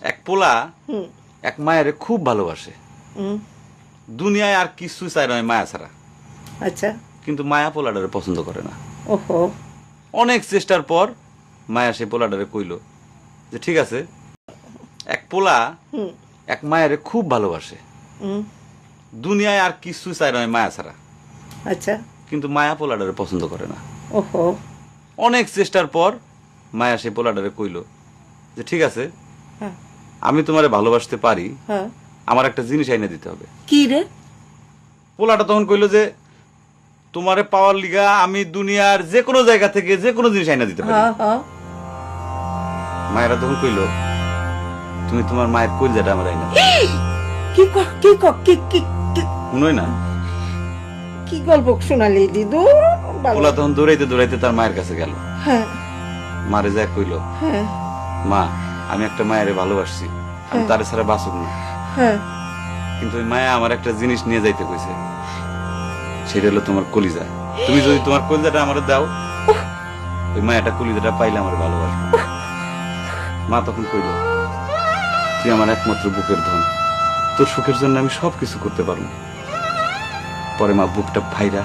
এক পোলা হুম। এক মায়ের খুব ভালোবাসে। হুম। দুনিয়ায় আর কিছু চাই নয় মায়া ছাড়া। আচ্ছা। কিন্তু মায়া পোলাডারে পছন্দ করে না। ওহো। অনেক চেষ্টার পর মায়া সেই পোলাডারে কইল যে ঠিক আছে এক পোলা হুম। এক মায়ের খুব ভালোবাসে। হুম। দুনিয়ায় আর কিছু চাই নয় মায়া ছাড়া। আচ্ছা। কিন্তু মায়া পোলাডারে পছন্দ করে না। ওহো। অনেক চেষ্টার পর মায়া সেই পোলাডারে কইল যে ঠিক আছে হ্যাঁ। আমি তোমারে ভালোবাসতে পারি হ্যাঁ। আমার একটা জিনিস আইনে দিতে হবে। কি রে? পোলাটা তখন কইলো যে তোমারে পাওয়ার লিগা আমি দুনিয়ার যে কোনো জায়গা থেকে যে কোনো জিনিস আইনা দিতে পারি। হ্যাঁ হ্যাঁ। মায়েরা তখন কইলো তুমি তোমার মায়ের কলজাটা আমার আইনা। কি ক কি ক কি কি কি- শুনোই না। কি গল্প শোনালি দিদু। পোলা তখন দৌড়াইতে দৌড়াইতে তার মায়ের কাছে গেল। হ্যাঁ। মারে যা কইলো হ্যাঁ। মা আমি একটা মায়েরে ভালোবাসছি। আমি তারে ছাড়া বাঁচব না। হ্যাঁ। কিন্তু ওই মায়া আমার একটা জিনিস নিয়ে যাইতে কইছে। সেটা হলো তোমার কলিজা। তুমি যদি তোমার কলিজাটা আমার দাও ওই মায়াটা কলিজাটা পাইলে আমার ভালোবাসবে। মা তখন কইল তুই আমার একমাত্র বুকের ধন। তোর সুখের জন্য আমি সব কিছু করতে পারব পরে মা বুকটা ফাইরা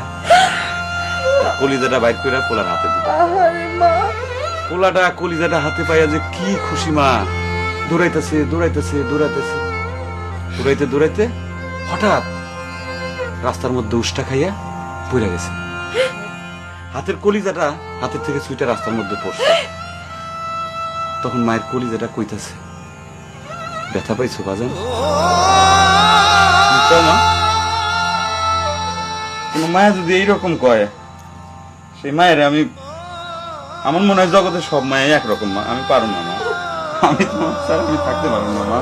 কলিজাটা বাইর করে পোলার হাতে দিল। পোলাটা কলিজাটা হাতে পাইয়া যে কি খুশি মা। দৌড়াইতেছে দৌড়াইতেছে দৌড়াইতেছে দৌড়াইতে দৌড়াইতে হঠাৎ রাস্তার মধ্যে উষ্টা খাইয়া পড়ে গেছে। হাতের কলিজাটা হাতের থেকে সুইটা রাস্তার মধ্যে পড়ছে। তখন মায়ের কলিজাটা কইতাছে, ব্যথা পাইছো বাজান? বুঝছ না? কোনো মায়া যদি এইরকম কয়, সেই মায়ের আমি, আমার মনে হয় জগতের সব মায়াই একরকম মা, আমি পারো না আমি তোমার স্যার আমি থাকতে পারব না মা